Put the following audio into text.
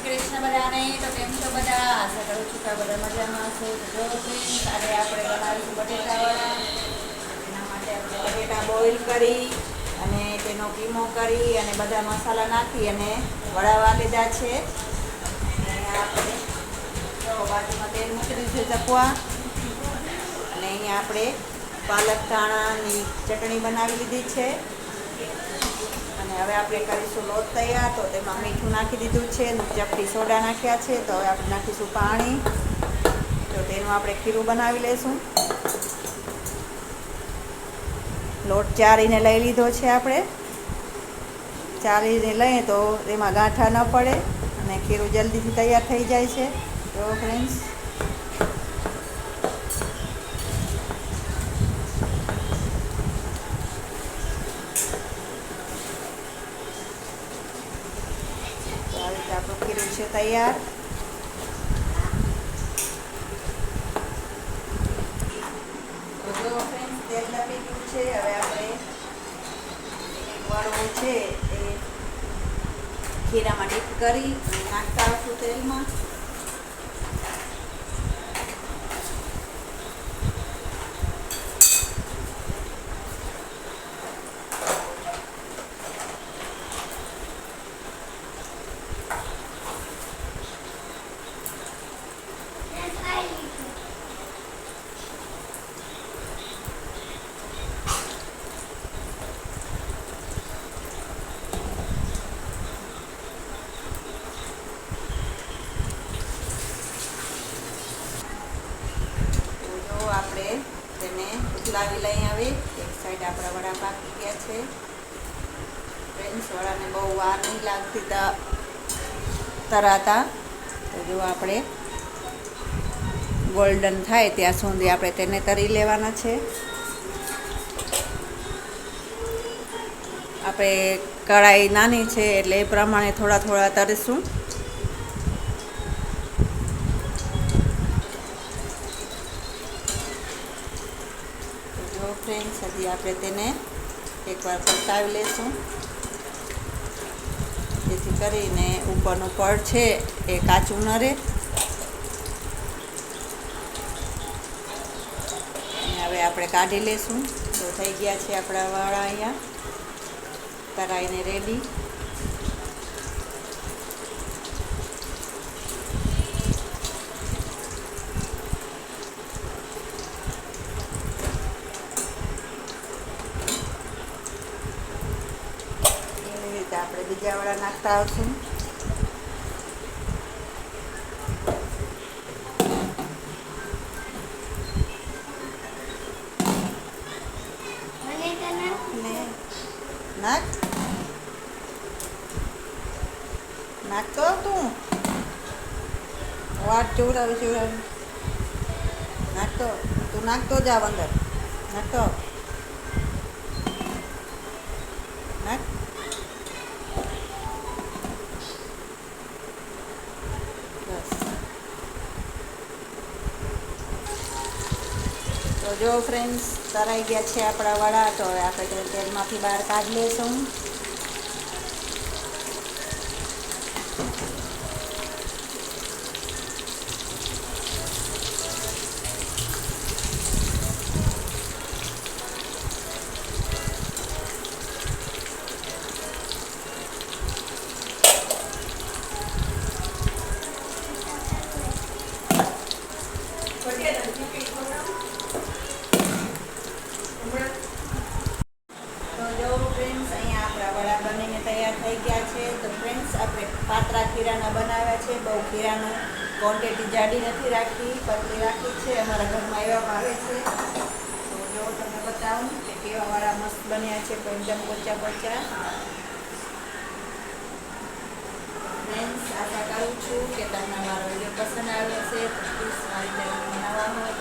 શ્રી કૃષ્ણ બધાને, તો કેમ છો બધા? આશા કરું છું કે બધા મજામાં છો જો આજે આપણે બનાવીશું બટેટાવાળા એના માટે આપણે બટેટા બોઇલ કરી અને તેનો કીમો કરી અને બધા મસાલા નાખી અને વડાવા લીધા છે. અને આપણે તો બાજુમાં તેલ મૂકી દીધું છે ચકવા અને અહીંયા આપણે પાલક ધાણાની ચટણી બનાવી લીધી છે. અને હવે આપણે કરીશું લોટ તૈયાર, તો તેમાં મીઠું નાખી દીધું છે ચપટી સોડા નાખ્યા છે, તો હવે આપણે નાખીશું પાણી. તો તેનું આપણે ખીરું બનાવી લઈશું લોટ ચારીને લઈ લીધો છે આપણે. ચારીને લઈએ તો તેમાં ગાંઠા ન પડે અને ખીરું જલ્દીથી તૈયાર થઈ જાય છે. તો ફ્રેન્ડ્સ તો આવી રીતે રહ્યું છે તૈયાર તેલ લપી ગયું છે હવે આપણે એક છે એ ખીરામાં ડીપ કરી નાખતા આવશું તેલમાં તો જો આપણે તેને ઉથલાવી લઈ આવી. એક સાઈડ આપણા વડા પાકી ગયા છે. ફ્રેન્ડ્સ વડાને બહુ વાર નહીં લાગતી તરાતા. તો જો આપણે ગોલ્ડન થાય ત્યાં સુધી આપણે તેને તરી લેવાના છે. આપણે કઢાઈ નાની છે એટલે એ પ્રમાણે થોડા થોડા તરીશું તો જો ફ્રેન્ડ્સ હજી આપણે તેને એકવાર પલટાવી લઈશું જેથી કરીને ઉપરનું પડ છે એ કાચું ન રહે હવે આપણે કાઢી લઈશું તો થઈ ગયા છે આપણા વાળા અહીંયા કરાઈને રેડી એવી રીતે આપણે બીજા વાળા નાખતા આવશું. નાખ. નાખતો તું. વાટ ચુવડાવી ચુવડાવી. નાખતો. તું નાખતો જાવ અંદર નાખતો. નાખ. તો જો ફ્રેન્ડ્સ તરાઈ ગયા છે આપણા વડા, તો હવે આપણે તેલમાંથી બહાર કાઢી લઈશું તો જો ફ્રેન્ડ્સ અહીંયા આપણા વડા બનીને ગયા છે. તો ફ્રેન્ડ્સ આપણે પાતરા ખીરાના બનાવ્યા છે. બહુ ખીરાનું ક્વોન્ટિટી જાડી નથી રાખી, પતલી રાખી છે. અમારા ઘરમાં એવા ભાવે છે. તો જો તમને બતાવું કે કેવાવાળા મસ્ત બન્યા છે. એકદમ પોચા પોચા. ફ્રેન્ડ્સ આશા કરું છું કે તમને મારો વીડિયો પસંદ આવ્યો છે પ્લીઝ મારી ચેનલ બનાવવા હોય